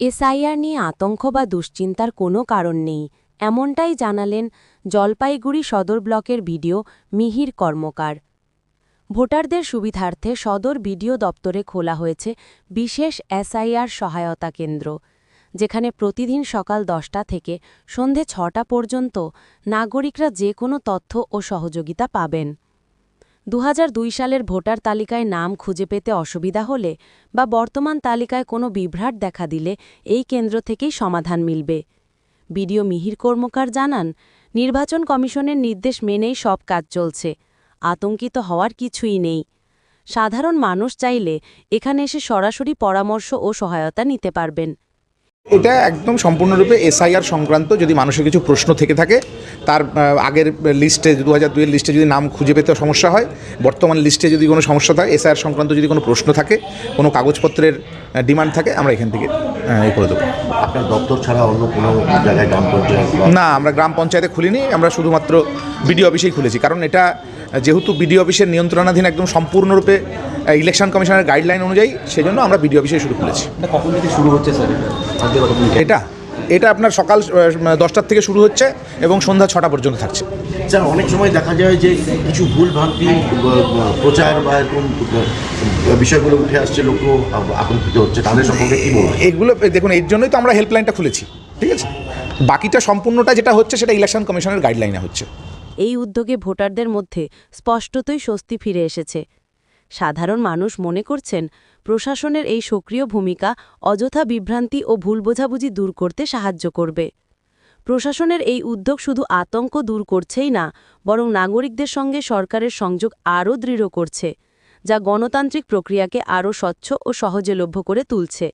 SIR নিয়ে আতঙ্ক বা দুশ্চিন্তার কোনো কারণ নেই, এমনটাই জানালেন জলপাইগুড়ি সদর ব্লকের ভিডিও মিহির কর্মকার। ভোটারদের সুবিধার্থে সদর বিডিও দপ্তরে খোলা হয়েছে বিশেষ এসআইআর সহায়তা কেন্দ্র, যেখানে প্রতিদিন সকাল দশটা থেকে সন্ধে ছটা পর্যন্ত নাগরিকরা যে কোনো তথ্য ও সহযোগিতা পাবেন। দু হাজার দুই সালের ভোটার তালিকায় নাম খুঁজে পেতে অসুবিধা হলে বা বর্তমান তালিকায় কোনো বিভ্রাট দেখা দিলে এই কেন্দ্র থেকেই সমাধান মিলবে। বিডিও মিহির কর্মকার জানান, নির্বাচন কমিশনের নির্দেশ মেনেই সব কাজ চলছে। আতঙ্কিত হওয়ার কিছুই নেই। সাধারণ মানুষ চাইলে এখানে এসে সরাসরি পরামর্শ ও সহায়তা নিতে পারবেন। এটা একদম সম্পূর্ণরূপে এসআইআর সংক্রান্ত যদি মানুষের কিছু প্রশ্ন থেকে থাকে তার আগের লিস্টে দু হাজার দুইয়ের লিস্টে যদি নাম খুঁজে পেতে সমস্যা হয় বর্তমান লিস্টে যদি কোনো সমস্যা থাকে এসআইআর সংক্রান্ত যদি কোনো প্রশ্ন থাকে কোনো কাগজপত্রের ডিমান্ড থাকে আমরা এখান থেকে এ করে দেবো। আপনার দপ্তর ছাড়া অন্য কোনো জায়গায় গ্রাম পঞ্চায়েত না আমরা গ্রাম পঞ্চায়েতে খুলিনি আমরা শুধুমাত্র বিডিও অফিসেই খুলেছি কারণ এটা যেহেতু বিডিও অফিসের নিয়ন্ত্রণাধীন একদম সম্পূর্ণরূপে ইলেকশন কমিশনের গাইডলাইন অনুযায়ী সেজন্য আমরা বিডিও অফিসে শুরু করেছি। কখন থেকে শুরু হচ্ছে স্যার? এটা এটা আপনার সকাল দশটার থেকে শুরু হচ্ছে এবং সন্ধ্যা ছটা পর্যন্ত থাকছে। স্যার অনেক সময় দেখা যায় যে কিছু ভুল ভ্রান্তি প্রচার বা এরকম বিষয়গুলো উঠে আসছে লোক আতঙ্কিত হচ্ছে। তাদের সম্পর্কে কী বলবেন? এগুলো দেখুন এর জন্যই তো আমরা হেল্পলাইনটা খুলেছি ঠিক আছে? বাকিটা সম্পূর্ণটা যেটা হচ্ছে সেটা ইলেকশন কমিশনের গাইডলাইনে হচ্ছে। এই উদ্যোগে ভোটারদের মধ্যে স্পষ্টতই স্বস্তি ফিরে এসেছে। সাধারণ মানুষ মনে করছেন, প্রশাসনের এই সক্রিয় ভূমিকা অযথা বিভ্রান্তি ও ভুল বোঝাবুঝি দূর করতে সাহায্য করবে। প্রশাসনের এই উদ্যোগ শুধু আতঙ্ক দূর করছেই না, বরং নাগরিকদের সঙ্গে সরকারের সংযোগ আরও দৃঢ় করছে, যা গণতান্ত্রিক প্রক্রিয়াকে আরও স্বচ্ছ ও সহজে সহজলভ্য করে তুলছে।